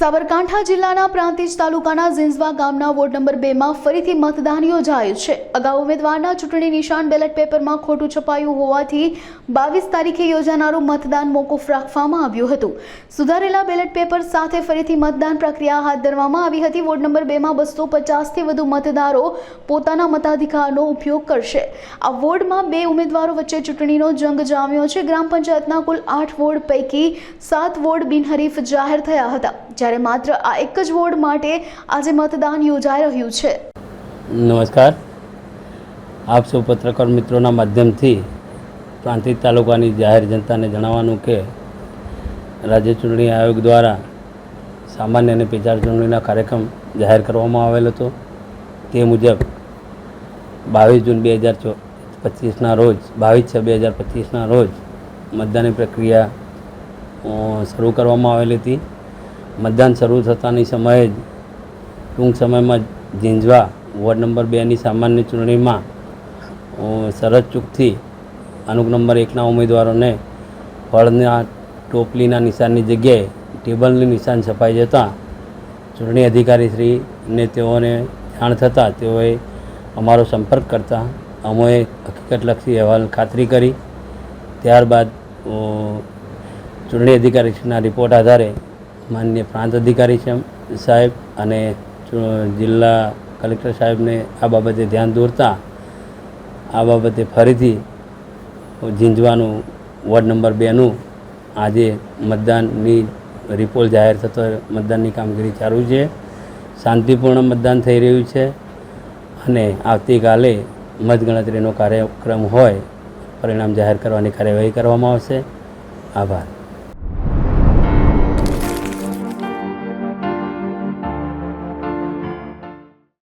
સાબરકાંઠા જિલ્લાના પ્રાંતિજ તાલુકાના ઝિંઝવા ગામના વોર્ડ નંબર બેમાં ફરીથી મતદાન યોજાયું છે. અગાઉ ઉમેદવારના ચૂંટણી નિશાન બેલેટ પેપરમાં ખોટું છપાયું હોવાથી બાવીસ તારીખે યોજાનારું મતદાન મોકૂફ રાખવામાં આવ્યું હતું. સુધારેલા બેલેટ પેપર સાથે ફરીથી મતદાન પ્રક્રિયા હાથ ધરવામાં આવી હતી. વોર્ડ નંબર બેમાં બસો પચાસથી વધુ મતદારો પોતાના મતાધિકારનો ઉપયોગ કરશે. આ વોર્ડમાં બે ઉમેદવારો વચ્ચે ચૂંટણીનો જંગ જામ્યો છે. ગ્રામ પંચાયતના કુલ આઠ વોર્ડ પૈકી સાત વોર્ડ બિનહરીફ જાહેર થયા હતા. જ્યારે માત્ર આ એક જ વોર્ડ માટે આજે મતદાન યોજાઈ રહ્યું છે. નમસ્કાર. આપ સૌ પત્રકાર મિત્રોના માધ્યમથી પ્રાંતિજ તાલુકાની જાહેર જનતાને જણાવવાનું કે રાજ્ય ચૂંટણી આયોગ દ્વારા સામાન્ય અને પેચાર ચૂંટણીના કાર્યક્રમ જાહેર કરવામાં આવેલ હતો. તે મુજબ બાવીસ જૂન બે હજાર ચો પચીસના રોજ, બાવીસ છ બે હજાર પચીસના રોજ મતદાનની પ્રક્રિયા શરૂ કરવામાં આવેલી હતી. મતદાન શરૂ થતાની સમયે જ ટૂંક સમયમાં ઝીંઝવા વોર્ડ નંબર બેની સામાન્ય ચૂંટણીમાં સરહદ ચૂકથી અનુક નંબર એકના ઉમેદવારોને ફળના ટોપલીના નિશાનની જગ્યાએ ટેબલની નિશાન છપાઈ જતાં ચૂંટણી અધિકારીશ્રીને તેઓને જાણ થતાં તેઓએ અમારો સંપર્ક કરતા અમોએ હકીકતલક્ષી અહેવાલ ખાતરી કરી. ત્યારબાદ ચૂંટણી અધિકારીશ્રીના રિપોર્ટ આધારે માન્ય પ્રાંત અધિકારી સાહેબ અને જિલ્લા કલેક્ટર સાહેબને આ બાબતે ધ્યાન દોરતા આ બાબતે ફરીથી ઝીંઝવાનું વોર્ડ નંબર બેનું આજે મતદાનની રિપોર્ટ જાહેર થતો મતદાનની કામગીરી ચાલુ છે. શાંતિપૂર્ણ મતદાન થઈ રહ્યું છે અને આવતીકાલે મતગણતરીનો કાર્યક્રમ હોય, પરિણામ જાહેર કરવાની કાર્યવાહી કરવામાં આવશે. આભાર.